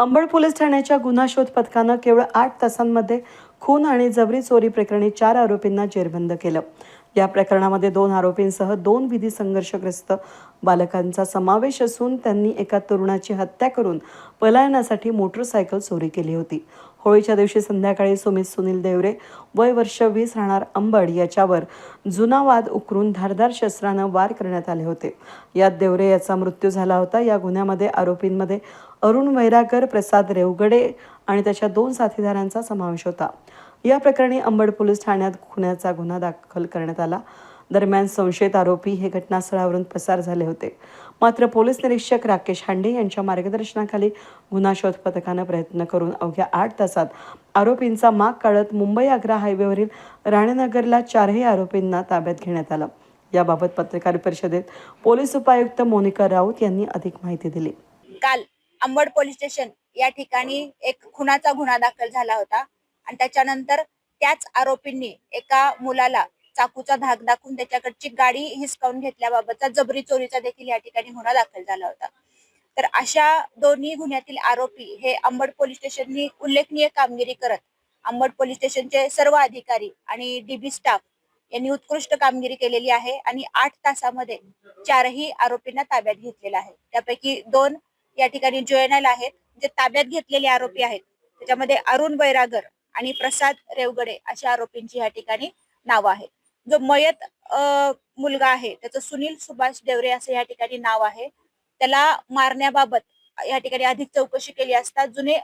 Ambad police ठाण्याच्या गुन्हा शोध पथकानं केवळ आठ तासांमध्ये खून आणि जबरी चोरी प्रकरणी चार आरोपींना जेरबंद केलं. या प्रकरणामध्ये दोन आरोपींसह दोन विधी संघर्षग्रस्त बालकांचा समावेश असून त्यांनी एका तरुणाची हत्या करून पलायनासाठी मोटरसायकल चोरी केली होती. होळीच्या दिवशी संध्याकाळी सुमित सुनील देवरे वय वर्ष वीस राहणार अंबड याच्यावर जुना वाद उकरून धारदार शस्त्रानं वार करण्यात आले होते. यात देवरे याचा मृत्यू झाला होता. या गुन्ह्यामध्ये आरोपींमध्ये अरुण वैरागर प्रसाद रेवगडे आणि त्याच्या दोन साथीदारांचा समावेश होता. या प्रकरणी अंबड पोलीस ठाण्यात खुन्याचा गुन्हा दाखल करण्यात आला. दरम्यान संशयित आरोपी हे घटनास्थळावरून पसार झाले होते. मात्र पोलीस निरीक्षक राकेश हांडे यांच्या मार्गदर्शनाखाली गुन्हा शोध पथकानं प्रयत्न करून अवघ्या आठ तासात आरोपींचा माग काढत मुंबई आग्रा हायवेवरील राणेनगरला चारही आरोपींना ताब्यात घेण्यात आलं. याबाबत पत्रकार परिषदेत पोलीस उपायुक्त मोनिका राऊत यांनी अधिक माहिती दिली. काल अंबड पोलीस स्टेशन या ठिकाणी एक खुनाचा गुन्हा दाखल झाला होता आणि त्याच्यानंतर त्याच आरोपींनी एका मुलाला चाकूचा धाक दाखवून त्याच्याकडची गाडी हिसकावून घेतल्याबाबतचा जबरी चोरीचा देखील या ठिकाणी गुन्हा दाखल झाला होता. तर अशा दोन्ही गुन्ह्यातील आरोपी हे अंबड पोलीस स्टेशननी उल्लेखनीय कामगिरी करत अंबड पोलीस स्टेशनचे सर्व अधिकारी आणि डीबी स्टाफ यांनी उत्कृष्ट कामगिरी केलेली आहे आणि आठ तासामध्ये चारही आरोपींना ताब्यात घेतलेला आहे. त्यापैकी दोन या ठिकाणी जुएनल आहेत जे ताब्यात घेतलेले आरोपी आहेत. त्याच्यामध्ये अरुण बैरागर आणि प्रसाद रेवगडे अशा आरोपींची या ठिकाणी नावं आहेत. जो मयत मुलगा आहे त्याचं सुनील सुभाष देवरे असं या ठिकाणी नाव आहे. त्याला मारण्याबाबत या ठिकाणी अधिक चौकशी केली असता जुने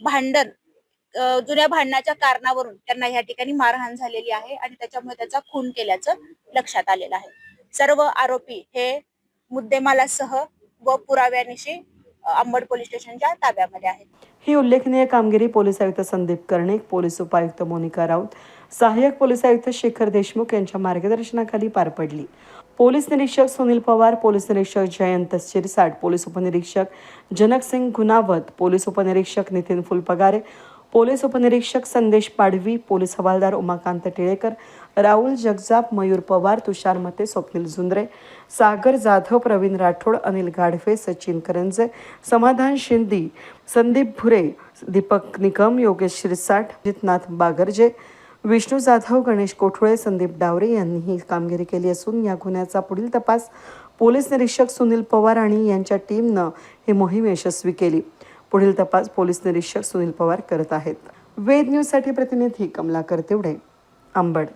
भांडण जुन्या भांडणाच्या कारणावरून त्यांना या ठिकाणी मारहाण झालेली आहे आणि त्याच्यामुळे त्याचा खून केल्याचं लक्षात आलेलं आहे. सर्व आरोपी हे मुद्देमालासह व पुराव्यानिशी अंबड पोलीस स्टेशनच्या ताब्यामध्ये आहेत. ही उल्लेखनीय कामगिरी पोलीस आयुक्त संदीप कर्णिक पोलीस उपायुक्त मोनिका राऊत सहाय्यक पोलीस आयुक्त शेखर देशमुख यांच्या मार्गदर्शनाखाली पार पडली. पोलीस निरीक्षक सुनील पवार पोलीस निरीक्षक जयंत शिरसाट पोलीस उपनिरीक्षक जनकसिंग गुनावत पोलीस उपनिरीक्षक नितीन फुलपगारे पोलीस उपनिरीक्षक संदेश पाडवी पोलीस हवालदार उमाकांत टिळेकर राहुल जगजाप मयूर पवार तुषार मते स्वप्नील झुंद्रे सागर जाधव प्रवीण राठोड अनिल गाढवे सचिन करंजे समाधान शिंदी संदीप भुरे दीपक निकम योगेश शिरसाट जितनाथ बागर्जे विष्णू जाधव गणेश कोठुळे संदीप डावरे यांनी ही कामगिरी केली असून या गुन्ह्याचा पुढील तपास पोलीस निरीक्षक सुनील पवार आणि यांच्या टीमनं ही मोहीम यशस्वी केली. पुढील तपास पोलीस निरीक्षक सुनील पवार करत आहेत. वेद न्यूजसाठी प्रतिनिधी कमलाकर तेवढे अंबड.